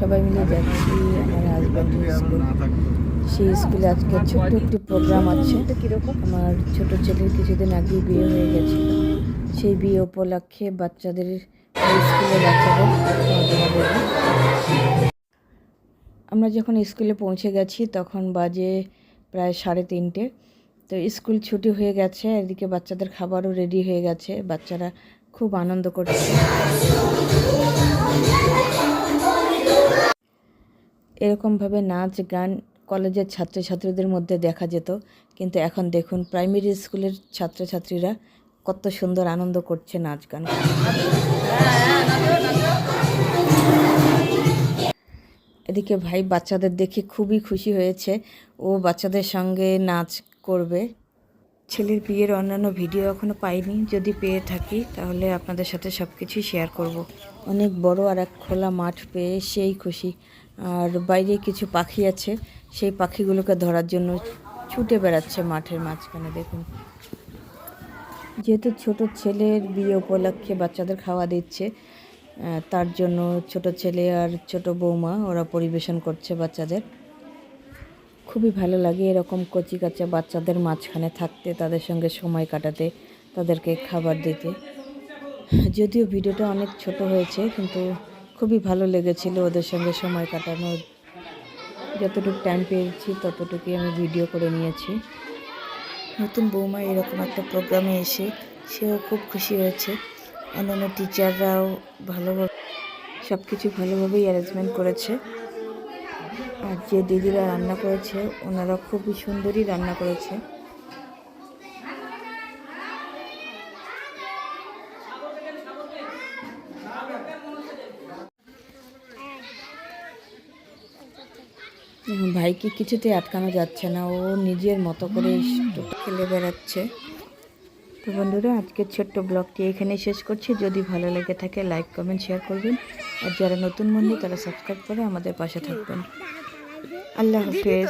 সবাই মিলে যাচ্ছি, আমার হাজব্যান্ডের স্কুল সেই স্কুলে আজকে ছোট্ট একটি প্রোগ্রাম আছে। আমার ছোট ছেলের কিছুদিন আগেই বিয়ে হয়ে গেছিল। সেই বিয়ে উপলক্ষে বাচ্চাদের স্কুলে বাচ্চাদের। আমরা যখন স্কুলে পৌঁছে গেছি, তখন বাজে প্রায় সাড়ে তিনটে। তো স্কুল ছুটি হয়ে গেছে, এদিকে বাচ্চাদের খাবারও রেডি হয়ে গেছে। বাচ্চারা খুব আনন্দ করছে। এরকমভাবে নাচ, গান, কলেজের ছাত্রছাত্রীদের মধ্যে দেখা যেত। কিন্তু এখন দেখুন, প্রাইমারি স্কুলের ছাত্রছাত্রীরা কত সুন্দর আনন্দ করছে নাচ, গান। এদিকে ভাই বাচ্চাদের দেখে খুবই খুশি হয়েছে। ও বাচ্চাদের সঙ্গে নাচ করবে। ছেলের বিয়ের অন্যান্য ভিডিও এখনও পাইনি। যদি পেয়ে থাকি, তাহলে আপনাদের সাথে সব কিছুই শেয়ার করব। অনেক বড় আর এক খোলা মাঠ পেয়ে সেই খুশি। আর বাইরে কিছু পাখি আছে। সেই পাখিগুলোকে ধরার জন্য ছুটে বেড়াচ্ছে মাঠের মাঝখানে, দেখুন। যেহেতু ছোট ছেলের বিয়ে উপলক্ষে বাচ্চাদের খাওয়া দিচ্ছে তার জন্য ছোট ছেলে আর ছোট বৌমা ওরা পরিবেশন করছে বাচ্চাদের। খুবই ভালো লাগে এরকম কচি কাঁচা বাচ্চাদের মাঝখানে থাকতে, তাদের সঙ্গে সময় কাটাতে, তাদেরকে খাবার দিতে। যদিও ভিডিওটা অনেক ছোট হয়েছে, কিন্তু খুবই ভালো লেগেছিল ওদের সঙ্গে সময় কাটানো যতটুকু টাইম পেয়েছি, ততটুকুই আমি ভিডিও করে নিয়েছি। নতুন বৌমা এরকম একটা প্রোগ্রামে এসে সেও খুব খুশি হয়েছে। অন্যান্য টিচাররাও ভালোভাবে সব কিছু ভালোভাবেই অ্যারেঞ্জমেন্ট করেছে। আর যে দিদিরা রান্না করেছে ওনারা খুবই সুন্দরই রান্না করেছে। ভাইকে কিছুতেই আটকানো যাচ্ছে না ও নিজের মতো করে খেলে বেড়াচ্ছে। তো বন্ধুরা আজকের ছোট্ট ব্লগটি এখানে শেষ করছি। যদি ভালো লেগে থাকে লাইক কমেন্ট শেয়ার করবেন। আর যারা নতুন বন্ধু তারা সাবস্ক্রাইব করে আমাদের পাশে থাকবেন। আল্লাহ হাফেজ।